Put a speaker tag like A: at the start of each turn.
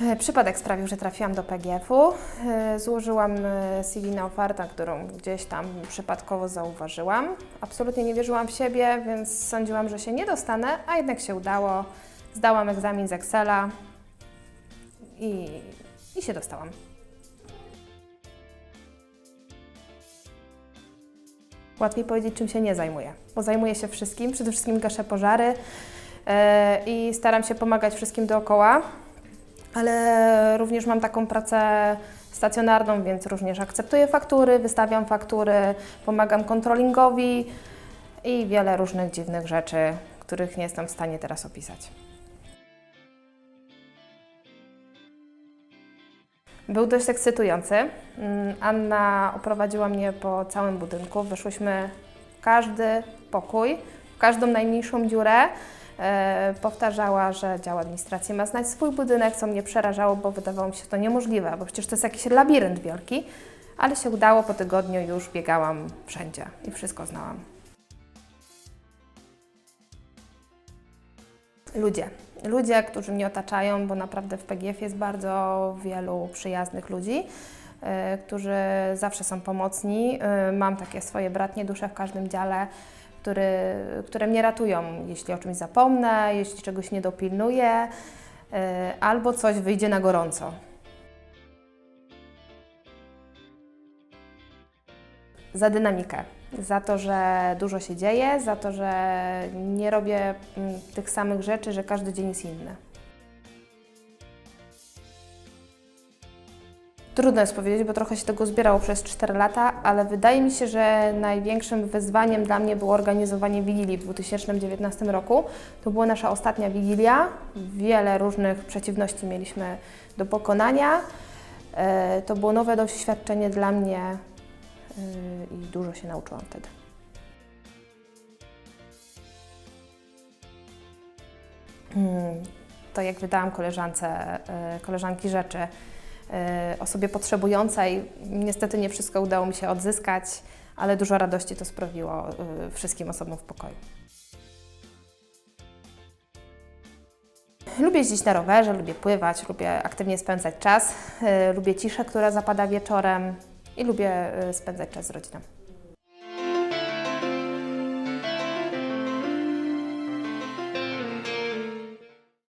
A: E, Przypadek sprawił, że trafiłam do PGF-u. E, Złożyłam e, CV na ofertę, którą gdzieś tam przypadkowo zauważyłam. Absolutnie nie wierzyłam w siebie, więc sądziłam, że się nie dostanę, a jednak się udało. Zdałam egzamin z Excela i, i się dostałam. Łatwiej powiedzieć, czym się nie zajmuję, bo zajmuję się wszystkim. Przede wszystkim gaszę pożary e, i staram się pomagać wszystkim dookoła, ale również mam taką pracę stacjonarną, więc również akceptuję faktury, wystawiam faktury, pomagam kontrolingowi i wiele różnych dziwnych rzeczy, których nie jestem w stanie teraz opisać. Był dość ekscytujący. Mm, Anna oprowadziła mnie po całym budynku. Weszłyśmy w każdy pokój, w każdą najmniejszą dziurę. E, powtarzała, że dział administracji ma znać swój budynek, co mnie przerażało, bo wydawało mi się to niemożliwe, bo przecież to jest jakiś labirynt wielki. Ale się udało, po tygodniu już biegałam wszędzie i wszystko znałam. Ludzie. Ludzie, którzy mnie otaczają, bo naprawdę w PGF jest bardzo wielu przyjaznych ludzi, y, którzy zawsze są pomocni. Y, Mam takie swoje bratnie dusze w każdym dziale, który, które mnie ratują, jeśli o czymś zapomnę, jeśli czegoś nie dopilnuję, y, albo coś wyjdzie na gorąco. za dynamikę, za to, że dużo się dzieje, za to, że nie robię mm, tych samych rzeczy, że każdy dzień jest inny. Trudno jest powiedzieć, bo trochę się tego zbierało przez 4 lata, ale wydaje mi się, że największym wyzwaniem dla mnie było organizowanie Wigilii w 2019 roku. To była nasza ostatnia Wigilia. Wiele różnych przeciwności mieliśmy do pokonania. E, To było nowe doświadczenie dla mnie yy, i dużo się nauczyłam wtedy. Mm, To jak wydałam koleżance, yy, koleżanki rzeczy osobie potrzebującej, niestety nie wszystko udało mi się odzyskać, ale dużo radości to sprawiło yy, wszystkim osobom w pokoju. Lubię jeździć na rowerze, lubię pływać, lubię aktywnie spędzać czas, yy, lubię ciszę, która zapada wieczorem i lubię spędzać czas z rodziną.